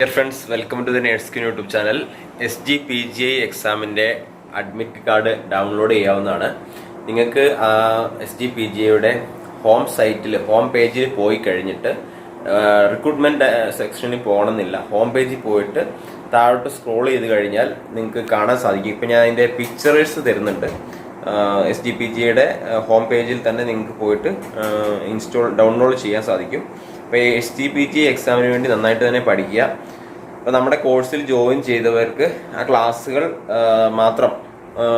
Dear friends welcome to the nurskin YouTube channel S G P G I എക്സാമിന്റെ admit card download ചെയ്യാവുന്നതാണ്. നിങ്ങൾക്ക് S G P G ഐയുടെ home സൈറ്റിൽ home പേജിൽ പോയി കഴിഞ്ഞിട്ട് റിക്രൂട്ട്മെന്റ് സെക്ഷനിൽ പോകണമെന്നില്ല. ഹോം പേജിൽ പോയിട്ട് താഴോട്ട് സ്ക്രോൾ ചെയ്ത് കഴിഞ്ഞാൽ നിങ്ങൾക്ക് കാണാൻ സാധിക്കും. ഇപ്പം ഞാൻ അതിന്റെ പിക്ചറേഴ്സ് തരുന്നുണ്ട്. എസ് ജി പി ജിയുടെ ഹോം പേജിൽ തന്നെ നിങ്ങൾക്ക് പോയിട്ട് ഇൻസ്റ്റോൾ ഡൗൺലോഡ് ചെയ്യാൻ സാധിക്കും. അപ്പോൾ എസ് ടി പി ടി എക്സാമിന് വേണ്ടി നന്നായിട്ട് തന്നെ പഠിക്കുക. അപ്പോൾ നമ്മുടെ കോഴ്സിൽ ജോയിൻ ചെയ്തവർക്ക് ആ ക്ലാസ്സുകൾ മാത്രം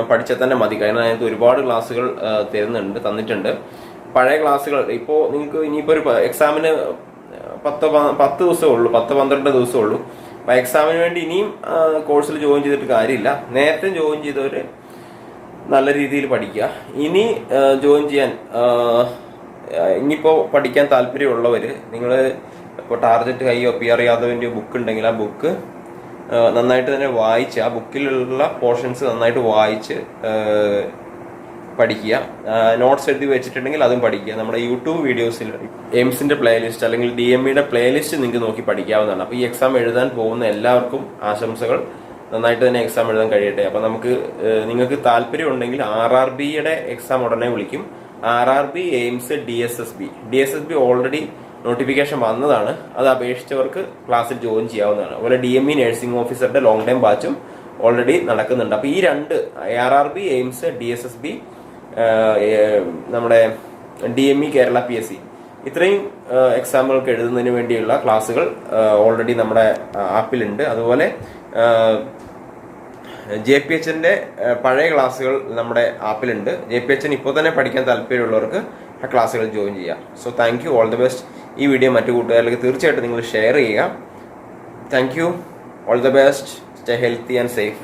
പഠിച്ചാൽ തന്നെ മതി. കാരണം അതിനകത്ത് ഒരുപാട് ക്ലാസ്സുകൾ തരുന്നുണ്ട് തന്നിട്ടുണ്ട്. പഴയ ക്ലാസ്സുകൾ ഇപ്പോൾ നിങ്ങൾക്ക് ഇനിയിപ്പോൾ ഒരു എക്സാമിന് പത്ത് പത്ത് ദിവസമേ ഉള്ളൂ പത്ത് പന്ത്രണ്ട് ദിവസമേ ഉള്ളൂ. അപ്പോൾ എക്സാമിന് വേണ്ടി ഇനിയും കോഴ്സിൽ ജോയിൻ ചെയ്തിട്ട് കാര്യമില്ല. നേരത്തെ ജോയിൻ ചെയ്തവർ നല്ല രീതിയിൽ പഠിക്കുക. ഇനി ജോയിൻ ചെയ്യാൻ ഇനിയിപ്പോൾ പഠിക്കാൻ താല്പര്യമുള്ളവർ നിങ്ങൾ ഇപ്പോൾ ടാർജറ്റ് ഹൈയോ പി ആർ യാദവിന്റെ ബുക്ക് ഉണ്ടെങ്കിൽ ആ ബുക്ക് നന്നായിട്ട് തന്നെ വായിച്ച് ആ ബുക്കിലുള്ള പോർഷൻസ് നന്നായിട്ട് വായിച്ച് പഠിക്കുക. നോട്ട്സ് എഴുതി വെച്ചിട്ടുണ്ടെങ്കിൽ അതും പഠിക്കുക. നമ്മുടെ യൂട്യൂബ് വീഡിയോസിൽ എയിംസിന്റെ പ്ലേലിസ്റ്റ് അല്ലെങ്കിൽ ഡി എം ഇയുടെ പ്ലേലിസ്റ്റ് നിങ്ങൾക്ക് നോക്കി പഠിക്കാവുന്നതാണ്. അപ്പോൾ ഈ എക്സാം എഴുതാൻ പോകുന്ന എല്ലാവർക്കും ആശംസകൾ. നന്നായിട്ട് തന്നെ എക്സാം എഴുതാൻ കഴിയട്ടെ. അപ്പോൾ നമുക്ക് നിങ്ങൾക്ക് താല്പര്യം ഉണ്ടെങ്കിൽ ആർ ആർ ബിയുടെ എക്സാം ഉടനെ വിളിക്കും. R R B AIIMS D S S B. D S S B already notification വന്നതാണ്. അത് അപേക്ഷിച്ചവർക്ക് ക്ലാസ്സിൽ ജോയിൻ ചെയ്യാവുന്നതാണ്. അതുപോലെ ഡി എം ഇ നഴ്സിംഗ് ഓഫീസറുടെ ലോങ് ടൈം ബാച്ചും ഓൾറെഡി നടക്കുന്നുണ്ട്. അപ്പോൾ ഈ രണ്ട് R R B AIIMS D S S B നമ്മുടെ D M E Kerala P S C ഇത്രയും എക്സാമുകൾക്ക് എഴുതുന്നതിന് വേണ്ടിയുള്ള ക്ലാസ്സുകൾ ഓൾറെഡി നമ്മുടെ ആപ്പിലുണ്ട്. അതുപോലെ ജെ പി എച്ചിന്റെ പഴയ ക്ലാസ്സുകൾ നമ്മുടെ ആപ്പിലുണ്ട്. ജെ പി എച്ചിന് ഇപ്പോൾ തന്നെ പഠിക്കാൻ താല്പര്യമുള്ളവർക്ക് ആ ക്ലാസ്സുകൾ ജോയിൻ ചെയ്യാം. So thank you all the best ഈ വീഡിയോ മറ്റു കൂട്ടുകാരിലേക്ക് തീർച്ചയായിട്ടും നിങ്ങൾ ഷെയർ ചെയ്യുക. Thank you all the best stay healthy and safe